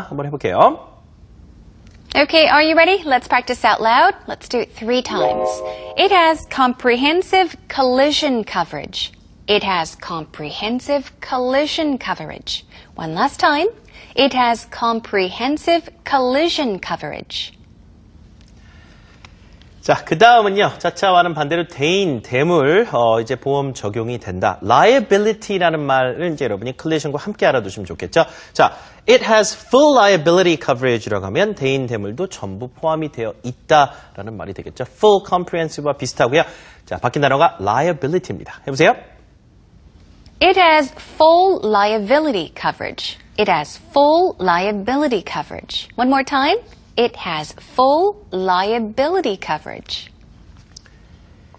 한번 해볼게요. Okay, are you ready? Let's practice out loud. Let's do it three times. It has comprehensive collision coverage. It has comprehensive collision coverage. One last time. It has comprehensive collision coverage. 자, 그 다음은요. 자차와는 반대로 대인, 대물, 어, 이제 보험 적용이 된다. liability라는 말은 이제 여러분이 collision과 함께 알아두시면 좋겠죠. 자, it has full liability coverage라고 하면 대인, 대물도 전부 포함이 되어 있다라는 말이 되겠죠. full comprehensive와 비슷하고요. 자, 바뀐 단어가 liability입니다. 해보세요. It has full liability coverage. It has full liability coverage. One more time. It has full liability coverage.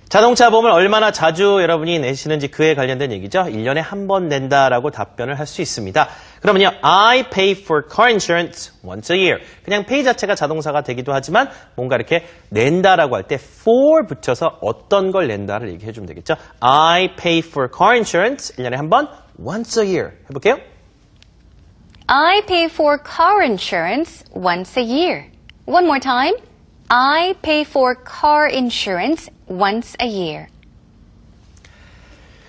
자동차 보험을 얼마나 자주 여러분이 내시는지 그에 관련된 얘기죠. 1년에 한 번 낸다라고 답변을 할 수 있습니다. 그러면요. I pay for car insurance once a year. 그냥 pay 자체가 자동사가 되기도 하지만 뭔가 이렇게 낸다라고 할 때 for 붙여서 어떤 걸 낸다를 얘기해 주면 되겠죠. I pay for car insurance 1년에 한 번 once a year. 해볼게요. I pay for car insurance once a year. One more time. I pay for car insurance once a year.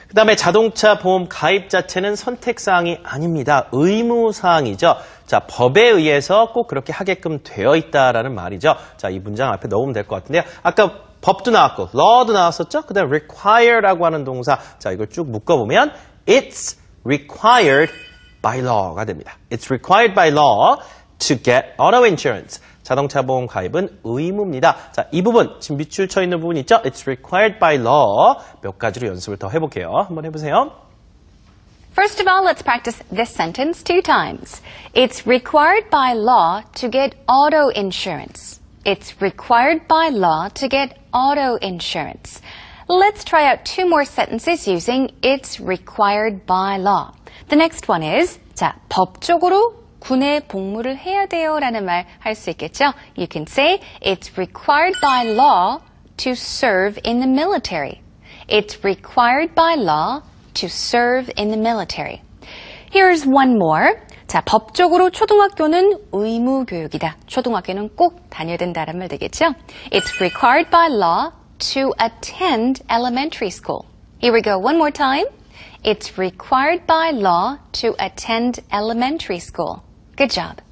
그 다음에 자동차 보험 가입 자체는 선택사항이 아닙니다. 의무사항이죠. 자, 법에 의해서 꼭 그렇게 하게끔 되어 있다라는 말이죠. 자, 이 문장 앞에 넣으면 될 것 같은데요. 아까 법도 나왔고, law도 나왔었죠? 그 다음 require라고 하는 동사. 자, 이걸 쭉 묶어보면 it's required by law가 됩니다. It's required by law to get auto insurance. 자동차 보험 가입은 의무입니다. 자, 이 부분 지금 밑줄 쳐 있는 부분 있죠? It's required by law. 몇 가지로 연습을 더 해볼게요. 한번 해보세요. First of all, let's practice this sentence two times. It's required by law to get auto insurance. It's required by law to get auto insurance. Let's try out two more sentences using it's required by law. The next one is 자, 법적으로 군에 복무를 해야 돼요라는 말 할 수 있겠죠? You can say it's required by law to serve in the military. It's required by law to serve in the military. Here's one more. 자, 법적으로 초등학교는 의무 교육이다. 초등학교는 꼭 다녀야 된다는 말 되겠죠? It's required by law to attend elementary school. Here we go one more time. It's required by law to attend elementary school. Good job.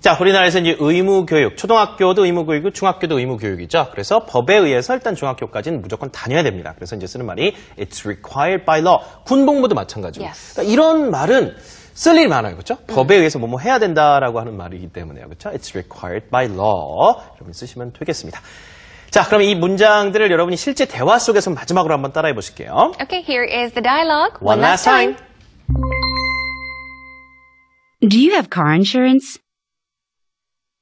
자, 우리나라에서 이제 의무 교육, 초등학교도 의무 교육이고 중학교도 의무 교육이죠. 그래서 법에 의해서 일단 중학교까지는 무조건 다녀야 됩니다. 그래서 이제 쓰는 말이 it's required by law. 군복무도 마찬가지고. Yes. 그러니까 이런 말은 쓸 일이 많아요. 그렇죠? 법에 의해서 뭐뭐 해야 된다라고 하는 말이기 때문에요. 그렇죠? It's required by law. 여러분 쓰시면 되겠습니다. 자, 그럼 이 문장들을 여러분이 실제 대화 속에서 마지막으로 한번 따라해 보실게요. Okay, here is the dialogue. One last time. Do you have car insurance?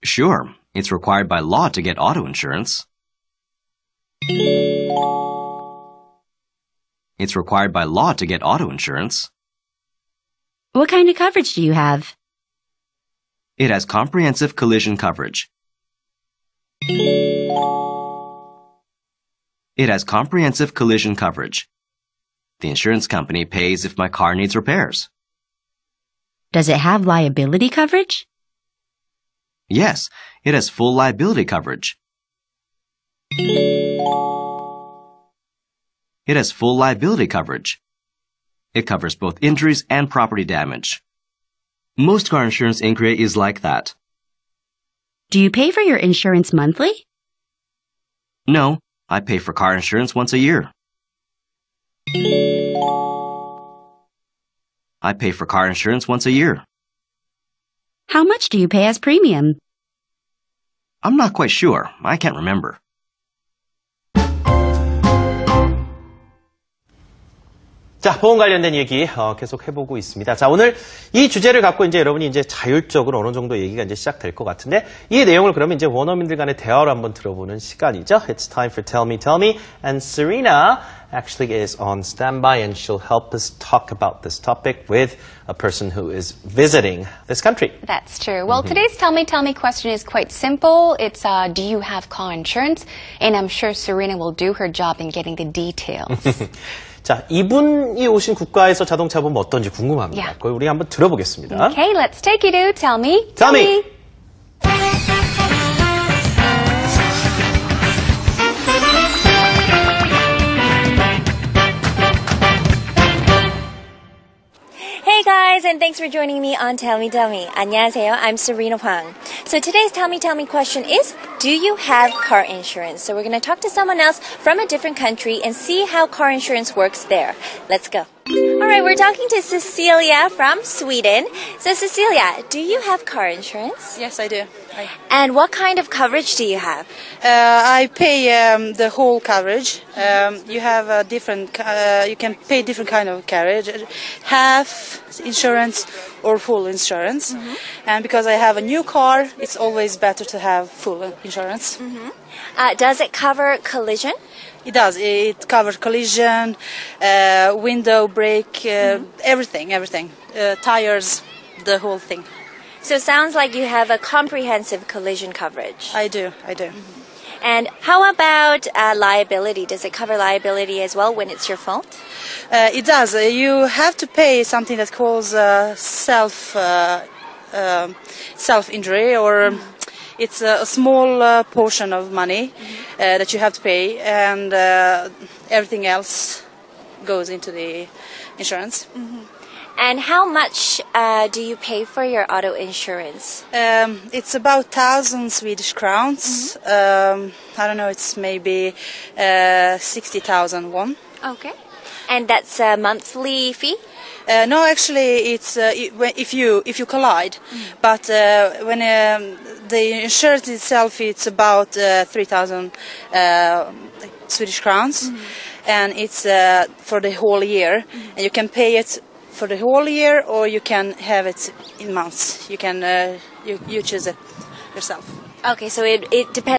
Sure, it's required by law to get auto insurance. It's required by law to get auto insurance. What kind of coverage do you have? It has comprehensive collision coverage. It has comprehensive collision coverage. The insurance company pays if my car needs repairs. Does it have liability coverage? Yes, it has full liability coverage. It has full liability coverage. It covers both injuries and property damage. Most car insurance in Korea is like that. Do you pay for your insurance monthly? No, I pay for car insurance once a year. I pay for car insurance once a year. How much do you pay as premium? I'm not quite sure. I can't remember. 자, 보험 관련된 얘기 어, 계속 해보고 있습니다. 자, 오늘 이 주제를 갖고 이제 여러분이 이제 자율적으로 어느 정도 얘기가 이제 시작될 것 같은데 이 내용을 그러면 이제 원어민들 간의 대화로 한번 들어보는 시간이죠. It's time for Tell Me, Tell Me. And Serena actually is on standby and she'll help us talk about this topic with a person who is visiting this country. That's true. Well, today's Tell Me, Tell Me question is quite simple. It's, uh, do you have car insurance? And I'm sure Serena will do her job in getting the details. 자, 이분이 오신 국가에서 자동차 보면 어떤지 궁금합니다. Yeah. 그걸 우리 한번 들어보겠습니다. Okay, let's take you to Tell Me. Tell me. Hey and thanks for joining me on Tell Me Tell Me. 안녕하세요. I'm Serena Huang. So today's Tell Me Tell Me question is, do you have car insurance? So we're going to talk to someone else from a different country and see how car insurance works there. Let's go. All right, we're talking to Cecilia from Sweden. So Cecilia, do you have car insurance? Yes, I do. I, And what kind of coverage do you have? uh, I pay um, the whole coverage. Um, you have a different. Uh, you can pay different kind of coverage, half insurance or full insurance. And because I have a new car, it's always better to have full insurance. Uh, does it cover collision? It does. It covers collision, uh, window break, uh, everything, everything, uh, tires, the whole thing. So it sounds like you have a comprehensive collision coverage. I do. I do. And how about uh, liability? Does it cover liability as well when it's your fault? Uh, it does. Uh, you have to pay something that calls uh, self uh, um self injury, or um, it's a, small uh, portion of money uh, that you have to pay, and uh, everything else goes into the insurance. And how much uh, do you pay for your auto insurance? Um, it's about thousand Swedish crowns. Um, I don't know. It's maybe uh, sixty thousand won. Okay. And that's a monthly fee? Uh, no, actually, it's uh, if you if you collide, but uh, when um, the insurance itself, it's about uh, three thousand uh, Swedish crowns, and it's uh, for the whole year, and you can pay it for the whole year, or you can have it in months. You can uh, you, you choose it yourself. Okay, so it, it depends.